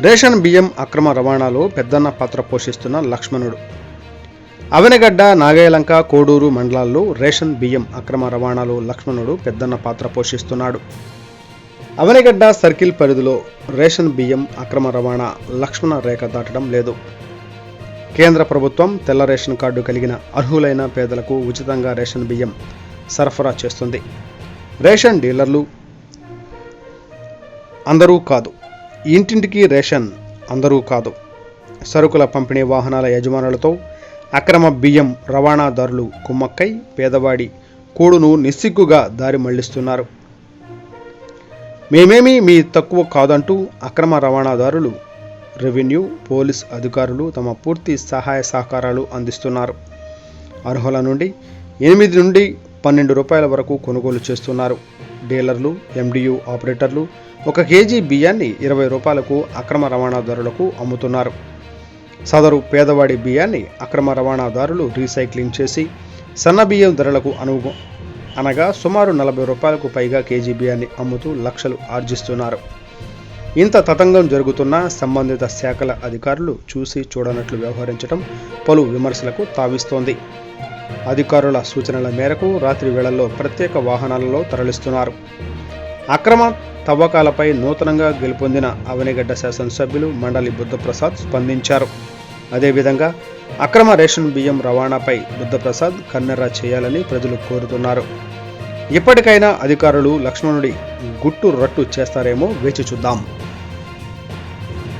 Ration బియ్యం అక్రమ రవాణాలో పెద్దన్న పాత్ర పోషిస్తున్న లక్ష్మణుడు. అవనగడ్డ నాగేలంక కోడూరు మండలాల్లో రేషన్ బియ్యం అక్రమ రవాణాలో లక్ష్మణుడు పెద్దన్న పాత్ర పోషిస్తున్నాడు. అవనగడ్డ సర్కిల్ పరిధిలో రేషన్ బియ్యం అక్రమ రవాణా లక్ష్మణ రేఖ దాటడం లేదు. కేంద్ర ప్రభుత్వం తెల్ల రేషన్ కార్డు కలిగిన అర్హులైన పేదలకు ఉచితంగా రేషన్ బియ్యం సరఫరా చేస్తుంది. రేషన్ డీలర్లు అందరూ కాదు. ఇంటింటికి రేషన్ అందరూ కాదు. సరుకుల పంపిణీ వాహనాల యజమానులతో అక్రమ బియ్యం రవాణాదారులు కుమ్మక్కై పేదవాడి కూడును నిస్సిగ్గుగా దారి మళ్ళిస్తున్నారు. మేమేమీ మీ తక్కువ కాదంటూ అక్రమ రవాణాదారులు రెవెన్యూ పోలీస్ అధికారులు తమ పూర్తి సహాయ సహకారాలు అందిస్తున్నారు. అర్హుల నుండి ఎనిమిది నుండి పన్నెండు రూపాయల వరకు కొనుగోలు చేస్తున్నారు. డీలర్లు ఎండియు ఆపరేటర్లు ఒక కేజీ బియ్యాన్ని ఇరవై రూపాయలకు అక్రమ రవాణాదారులకు అమ్ముతున్నారు. సదరు పేదవాడి బియ్యాన్ని అక్రమ రవాణాదారులు రీసైక్లింగ్ చేసి సన్న బియ్యం ధరలకు అనుగు అనగా సుమారు నలభై రూపాయలకు పైగా కేజీ బియ్యాన్ని అమ్ముతూ లక్షలు ఆర్జిస్తున్నారు. ఇంత తతంగం జరుగుతున్న సంబంధిత శాఖల అధికారులు చూసి చూడనట్లు వ్యవహరించడం పలు విమర్శలకు తావిస్తోంది. అధికారుల సూచనల మేరకు రాత్రి వేళల్లో ప్రత్యేక వాహనాలలో తరలిస్తున్నారు. అక్రమ తవ్వకాలపై నూతనంగా గెలుపొందిన అవనిగడ్డ శాసనసభ్యులు మండలి బుద్ధప్రసాద్ స్పందించారు. అదేవిధంగా అక్రమ రేషన్ బియ్యం రవాణాపై బుద్ధప్రసాద్ కన్నెర్ర చేయాలని ప్రజలు కోరుతున్నారు. ఇప్పటికైనా అధికారులు లక్ష్మణుడి గుట్టు రట్టు చేస్తారేమో వేచి చూద్దాం.